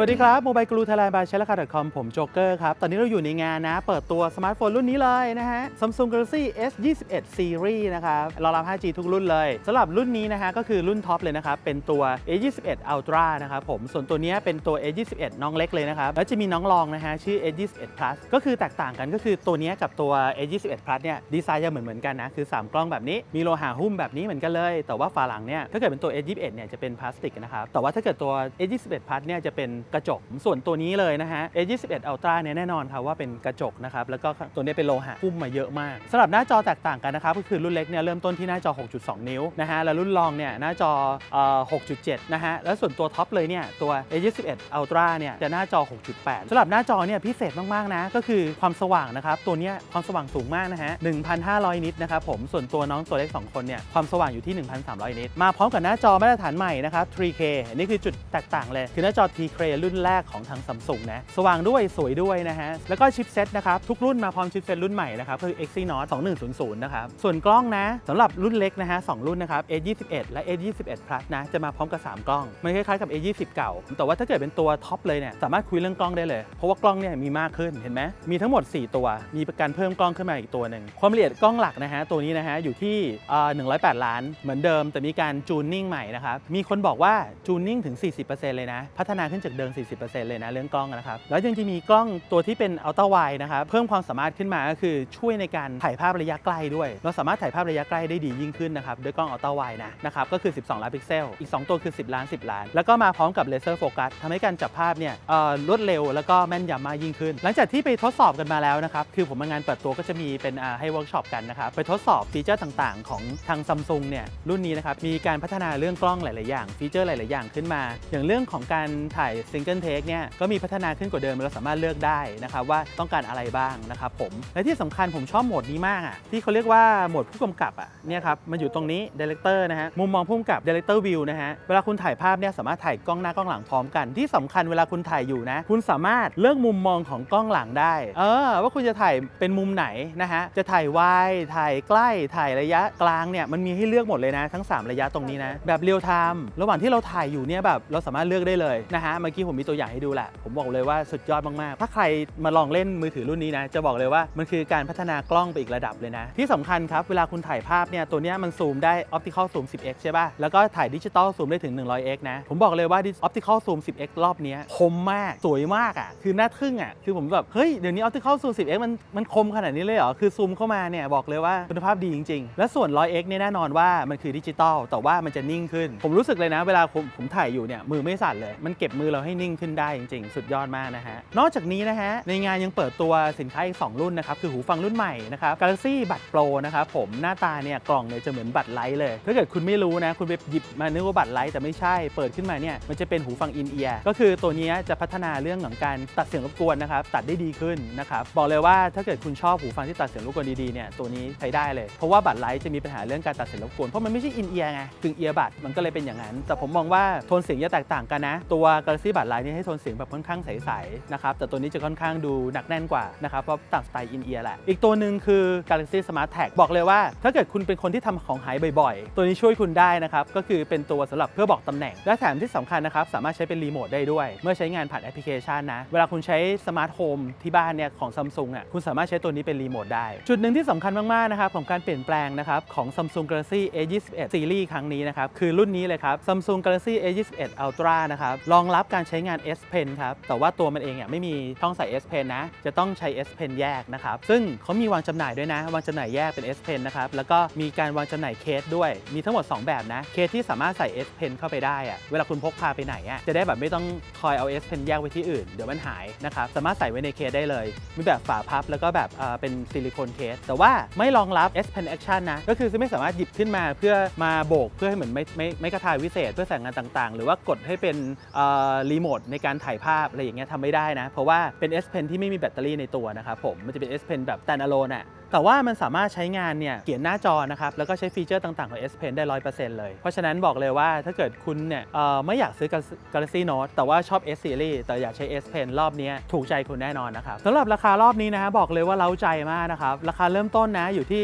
วัสดีครับโมบายกรูไทยแลนด์บายใช้ราคา .com ผมโจ๊กเกอร์ครับ ตอนนี้เราอยู่ในงานนะ เปิดตัวสมาร์ทโฟนรุ่นนี้เลยนะฮะ Samsung Galaxy S 2 1 Series นะครับรองรับ 5G ทุกรุ่นเลยสำหรับรุ่นนี้นะฮะก็คือรุ่นท็อปเลยนะครับ เป็นตัว A 2 1 Ultra นะครับผม ส่วนตัวนี้เป็นตัว A 2 1น้องเล็กเลยนะครับ แล้วจะมีน้องรองนะฮะ ชื่อ A 2 1 Plus ก็คือแตกต่างกันก็คือตัวนี้กับตัว A 2 1 Plus เนี่ยดีไซน์จะเหมือนเหมือนกันนะคือ 3 กล้องแบบนี้มีโลหะหุ้มแบบนี้เหมือนกันเลย แต่ว่าฝาหลังเนี่ยถ้าเกิดเป็นตัว A 2 1เนี่ยจะเป็นพลาสติกนะครับแต่ว่าถ้าเกิดตัว A 2 1 Plus เนี่ยจะเป็นกระจก ส่วนตัวนี้เลยนะฮะ A 2 1 Ultra เนี่ยแน่นอนครับว่าเป็นกระจกนะครับ แล้วก็ตัวนี้เป็นโลหะหุ้มมาเยอะมากสำหรับหน้าจอแตกต่างกันนะครับ ก็คือรุ่นเล็กเนี่ยเริ่มต้นที่หน้าจอ 6.2 นิ้วนะฮะ แล้วรุ่นรองเนี่ยหน้าจออ6.7 นะฮะ แล้วส่วนตัวท็อปเลยเนี่ยตัว A 2 1 Ultra เนี่ยจะหน้าจอ 6.8สำหรับหน้าจอเนี่ยพิเศษมากๆนะ ก็คือความสว่างนะครับตัวนี้ความสว่างสูงมากนะฮะ 1,500 นิตนะครับผม ส่วนตัวน้องตัวเล็ก 2 คนเนี่ยความสว่างอยู่ที่ 1,300 นิตมาพร้อมกับหน้าจอมาตรฐานใหม่นะครับ 3K อันนี่คือจุดแตกต่างเลยคือหน้าจอ 3K รุ่นแรกของทางซัมซุงนะสว่างด้วยสวยด้วยนะฮะแล้วก็ชิปเซ็ตนะครับทุกรุ่นมาพร้อมชิปเซ็ตรุ่นใหม่นะครับคือ Exynos 2100นะครับส่วนกล้องนะสำหรับรุ่นเล็กนะฮะสองรุ่นนะครับ A21 และ A21 Plus นะจะมาพร้อมกับ 3 กล้อง มันคล้ายๆกับ A20 เก่า แต่ว่าถ้าเกิดเป็นตัวท็อปเลยเนี่ยสามารถคุยเรื่องกล้องได้เลย เพราะว่ากล้องเนี่ยมีมากขึ้นเห็นไหมมีทั้งหมด 4 ตัว มีประกันเพิ่มกล้องขึ้นมาอีกตัวหนึ่งความละเอียดกล้องหลักนะฮะตัวนี้นะฮะอยู่ที่เอ่อ108 ล้านเหมือนเดิม แต่มีการจูนนิ่งใหม่นะครับมีคนบอกว่าจูนนิ่งถึง 40%เลยนะพัฒนาขึ้นจากเดิม40%เลยนะเรื่องกล้องนะครับ แล้วยังจะมีกล้องตัวที่เป็นอัลตร้าไวนะครับเพิ่มความสามารถขึ้นมาก็คือช่วยในการถ่ายภาพระยะใกล้ด้วย เราสามารถถ่ายภาพระยะใกล้ได้ดียิ่งขึ้นนะครับด้วยกล้องอัลตร้าไวนะนะครับก็คือ 12 ล้านพิกเซล อีก 2 ตัวคือ 10 ล้าน 10 ล้าน แล้วก็มาพร้อมกับเลเซอร์โฟกัสทำให้การจับภาพเนี่ยเอ่อรวดเร็วแล้วก็แม่นยำมากยิ่งขึ้น หลังจากที่ไปทดสอบกันมาแล้วนะครับคือผมมางานเปิดตัวก็จะมีเป็นอ่าให้เวิร์กช็อปกันนะครับไปทดสอบฟีเจอร์ต่างๆ ของทางซัมซุงเนี่ยรุ่นนี้นะครับมีการพัฒนาเรื่องกล้องหลาย ๆ อย่างฟีเจอร์หลาย ๆ อย่างขึ้นมา อย่างเรื่องของการถ่ายซิงเกิลเทคเนี่ยก็มีพัฒนาขึ้นกว่าเดิมเราสามารถเลือกได้นะครับว่าต้องการอะไรบ้างนะครับผมและที่สำคัญผมชอบโหมดนี้มากอะที่เขาเรียกว่าโหมดผู้กำกับอะเนี่ยครับมันอยู่ตรงนี้ Director นะฮะมุมมองผู้กำกับ Director View นะฮะเวลาคุณถ่ายภาพเนี่ยสามารถถ่ายกล้องหน้ากล้องหลังพร้อมกัน ที่สำคัญเวลาคุณถ่ายอยู่นะคุณสามารถเลือกมุมมองของกล้องหลังได้เออว่าคุณจะถ่ายเป็นมุมไหนนะฮะจะถ่ายวายถ่ายใกล้ถ่ายระยะกลางเนี่ยมันมีให้เลือกหมดเลยนะทั้ง 3 ระยะตรงนี้นะแบบเรียลไทม์ระหว่างที่เราถ่ายอยู่เนี่ยแบบเราสามารถเลือกได้เลยนะฮะเมื่อกี้ผมมีตัวอย่างให้ดูแหละ ผมบอกเลยว่าสุดยอดมาก ๆ ถ้าใครมาลองเล่นมือถือรุ่นนี้นะ จะบอกเลยว่ามันคือการพัฒนากล้องไปอีกระดับเลยนะ ที่สำคัญครับ เวลาคุณถ่ายภาพเนี่ย ตัวเนี้ยมันซูมได้ optical zoom 10x ใช่ป่ะ แล้วก็ถ่ายดิจิตอลซูมได้ถึง 100x นะ ผมบอกเลยว่า optical zoom 10x รอบเนี้ยคมมาก สวยมากอะ คือน่าทึ่งอะ คือผมแบบ เฮ้ย เดี๋ยวนี้ optical zoom 10x มันมันคมขนาดนี้เลยเหรอ คือซูมเข้ามาเนี่ยบอกเลยว่าคุณภาพดีจริง ๆ และส่วน 100x เนี่ยแน่นอนว่ามันคือดิจิตอลแต่ว่ามันจะนิ่งขึ้น ผมรู้สึกเลยนะ เวลาผมผมถ่ายอยู่เนี่ยมือไม่สั่นเลย มันเก็บมือเราให้นิ่งขึ้นได้จริง ๆ สุดยอดมากนะฮะ นอกจากนี้นะฮะ ในงานยังเปิดตัวสินค้าอีก 2 รุ่นนะครับ คือหูฟังรุ่นใหม่นะครับ Galaxy บัตร Pro นะครับผมหน้าตาเนี่ยกล่องเนี่ยจะเหมือนบัตรไลท์เลย ถ้าเกิดคุณไม่รู้นะ คุณไปหยิบมานึกว่าบัตรไลท์แต่ไม่ใช่เปิดขึ้นมาเนี่ยมันจะเป็นหูฟังอินเอียร์ก็คือตัวนี้จะพัฒนาเรื่องของการตัดเสียงรบกวนนะครับตัดได้ดีขึ้นนะครับบอกเลยว่าถ้าเกิดคุณชอบหูฟังที่ตัดเสียงรบกวนดีๆเนี่ยตัวนี้ใช้ได้เลย เพราะว่าบัตรไลท์จะมีปัญหาเรื่องการตัดเสียงรบกวนเพราะมันไม่ใช่อินเอียร์ไงกึ่งเอียร์บัตมันก็เลยเป็นอย่างนั้น แต่ผมมองว่าโทนเสียงจะแตกต่างกันนะตัว Galaxy บัตรลท์เนี่ให้โทนเสียงแบบค่อนข้างใสๆนะครับแต่ตัวนี้จะค่อนข้างดูหนักแน่นกว่านะครับเพราะต่างสไตล์อินเอียร์แหละ อีกตัวหนึ่งคือ Galaxy Smart Tag บอกเลยว่า ถ้าเกิดคุณเป็นคนที่ทำของหายบ่อยๆ ตัวนี้ช่วยคุณได้นะครับก็คือเป็นตัวสำหรับเพื่อบอกตำแหน่ง และแถมที่สำคัญนะครับสามารถใช้เป็นรีโมทได้ด้วย เมื่อใช้งานผ่านแอปพลิเคชันนะเวลาคุณใช้สมาร์ทโฮมที่บ้านเนี่ยของซัมซุงอะคุณสามารถใช้ตัวนี้เป็นรีโมทได้ จุดหนึ่งที่สำคัญมากๆนะครับของการเปลี่ยนแปลงนะครับของ Samsung Galaxy A21 Series ครั้งนี้นะครับคือรุ่นนี้เลยครับ Samsung Galaxy A21 Ultra นะครับรองรับการใช้งาน S Pen ครับ แต่ว่าตัวมันเองอะไม่มีช่องใส่ S Pen นะ จะต้องใช้ S Pen แยกนะครับ ซึ่งเขามีวางจำหน่ายด้วยนะ วางจำหน่ายแยกเป็น S Pen นะครับ แล้วก็มีการวางจำหน่ายเคสด้วย มีทั้งหมด 2 แบบนะ เคสที่สามารถใส่ S Pen เข้าไปได้อะเวลาคุณพกพาไปไหนอะจะได้แบบไม่ต้องคอยเอา S Pen แยกไว้ที่อื่น เดี๋ยวมันหายนะครับ สามารถใส่ไว้ในเคสได้เลย มีแบบฝาพับแล้วก็แบบเออเป็นซิลิโคนเคส แต่ว่าไม่รองรับ S Pen Action นะ ก็คือไม่สามารถหยิบขึ้นมาเพื่อมาโบกเพื่อให้เหมือนไม่ไม่ไม่กระทายวิเศษเพื่อสั่งงานต่าง ๆ หรือว่ากดให้เป็นเออรีโมทในการถ่ายภาพอะไรอย่างเงี้ยทำไม่ได้นะ เพราะว่าเป็น S Pen ที่ไม่มีแบตเตอรี่ในตัวนะครับผมมันจะเป็น S Pen แบบ standalone อะแต่ว่ามันสามารถใช้งานเนี่ยเขียนหน้าจอนะครับแล้วก็ใช้ฟีเจอร์ต่างๆของ S Pen ได้ 100%เลย เพราะฉะนั้นบอกเลยว่าถ้าเกิดคุณเนี่ยไม่อยากซื้อ Galaxy Note แต่ว่าชอบ S Series แต่อยากใช้ S Pen รอบนี้ถูกใจคุณแน่นอนนะครับสำหรับราคารอบนี้นะฮะบอกเลยว่าเล้าใจมากนะครับราคาเริ่มต้นนะอยู่ที่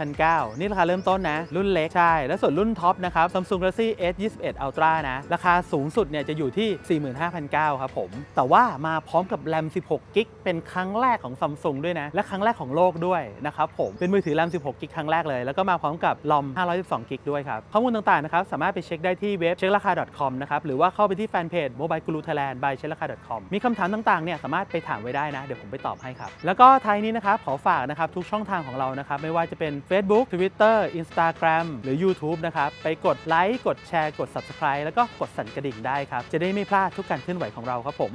27,900 นี่ราคาเริ่มต้นนะ รุ่นเล็กใช่ แล้วส่วนรุ่นท็อปนะครับ Samsung Galaxy S 21 Ultra นะราคาสูงสุดเนี่ยจะอยู่ที่15,900ครับผม แต่ว่ามาพร้อมกับแรม 16 กิกเป็นครั้งแรกของซัมซุงด้วยนะ และครั้งแรกของโลกด้วยนะครับผม เป็นมือถือแรม 16 กิกครั้งแรกเลย แล้วก็มาพร้อมกับลอม 512 กิกด้วยครับ ข้อมูลต่างๆนะครับ สามารถไปเช็คได้ที่เว็บเช็คราคา .com นะครับ หรือว่าเข้าไปที่แฟนเพจ Mobile Guru Thailand by เช็คราคา .com มีคำถามต่างๆเนี่ยสามารถไปถามไว้ได้นะ เดี๋ยวผมไปตอบให้ครับ แล้วก็ท้ายนี้นะครับขอฝากนะครับทุกช่องทางของเรานะครับไม่ว่าจะเป็น Facebook Twitter Instagram หรือ YouTube นะครับไปกดไลค์กดแชร์กด Subscribe แล้วก็กดสั่นกระดิ่งได้ครับจะได้ไม่พลาดทุกการเคลื่อนไหวของเราครับผม